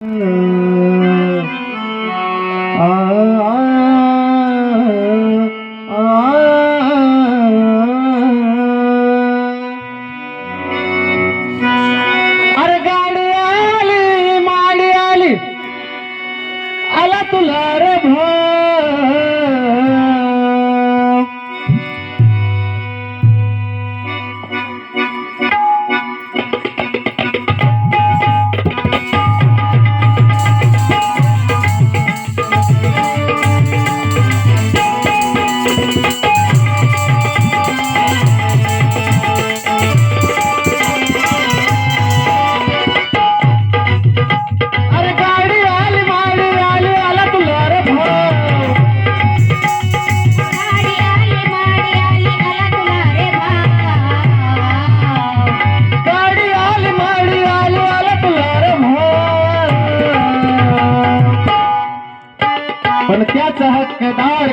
Mm-hmm.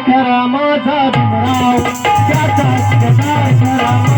खरा माझा भीमराव त्याचा हक्कदार खरा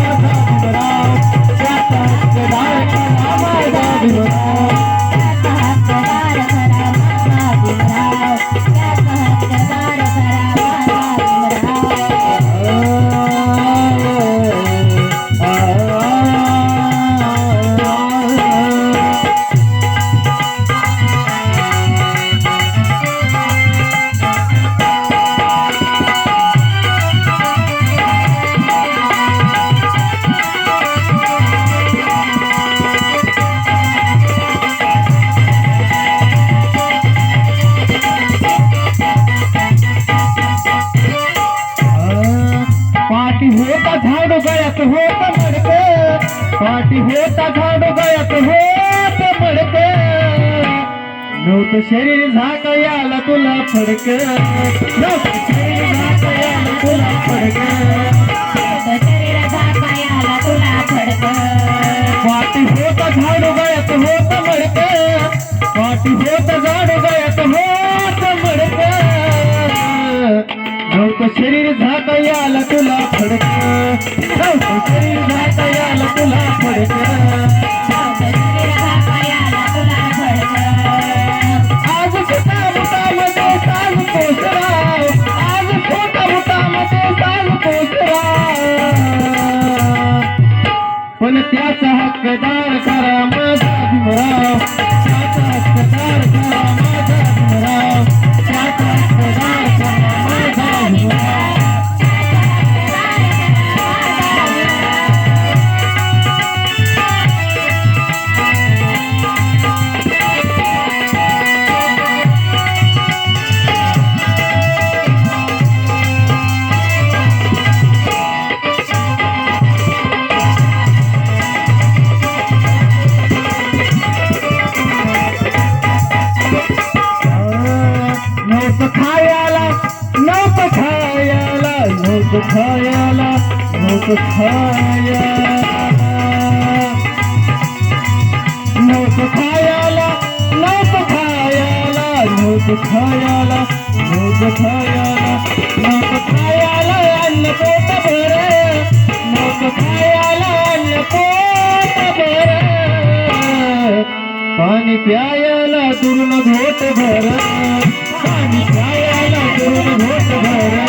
झाड गळ्यात होत मडक. पाठी होता झाड गळ्यात होत मडक. नव्हतं शरीर झाक याला तुला फडक. नव्हतं शरीर झाक याला तुला फडक. ठाऊक शरीर झाट याला तुला फडक. ठाऊक शरीर झाट याला तुला फडक. आज सुद्धा मुतामध्ये साल आज खोटा मुतामध्ये साल पोसरा पण त्याचा हक्कदार करा माझा भीमराव. खायला नव्हतं खायला नव्हतं खायला नव्हतं खायला नव्हतं खायला नव्हतं खायला नव्हतं खायला अन्न पोट भर नव्हतं खायला अन्न पोट भर. पाणी प्यायला दुरून घोट भर पाणी प्यायला दुरून घोट भर.